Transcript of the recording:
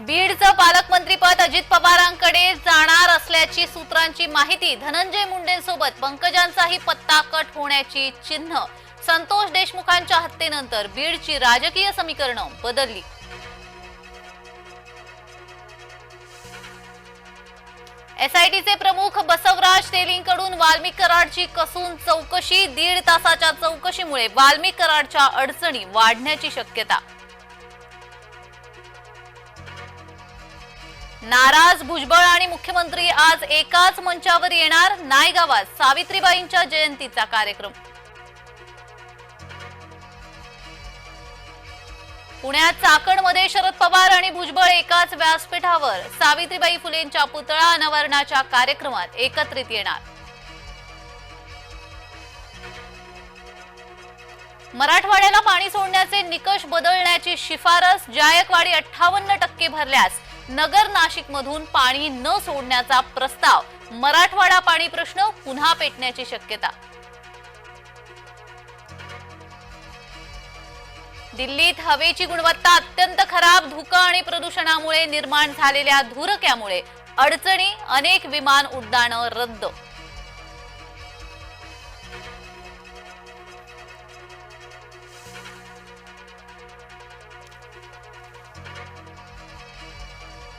बीडचं पालकमंत्रीपद अजित पवारांकडे जाणार असल्याची सूत्रांची माहिती धनंजय मुंडेंसोबत पंकजांचाही पत्ता कट होण्याची चिन्ह. संतोष देशमुखांच्या हत्येनंतर बीडची राजकीय समीकरणं बदलली. एसआयटीचे प्रमुख बसवराज तेलींकडून वाल्मिक कराडची कसून चौकशी दीड तासाच्या चौकशीमुळे वाल्मिक कराडच्या अडचणी वाढण्याची शक्यता. नाराज भुजबळ आणि मुख्यमंत्री आज एकाच मंचावर येणार नायगावात सावित्रीबाईंच्या जयंतीचा कार्यक्रम. पुण्यात चाकणमध्ये शरद पवार आणि भुजबळ एकाच व्यासपीठावर सावित्रीबाई फुलेंच्या पुतळा अनावरणाच्या कार्यक्रमात एकत्रित येणार. मराठवाड्याला पाणी सोडण्याचे निकष बदलण्याची शिफारस जायकवाडी अठ्ठावन्न टक्के भरल्यास नगर नाशिक मधून पाणी न सोडण्याचा प्रस्ताव. मराठवाडा पाणी प्रश्न पुन्हा पेटण्याची शक्यता. दिल्लीत हवेची गुणवत्ता अत्यंत खराब धुकं आणि प्रदूषणामुळे निर्माण झालेल्या धुरक्यामुळे अडचणी अनेक विमान उड्डाणं रद्द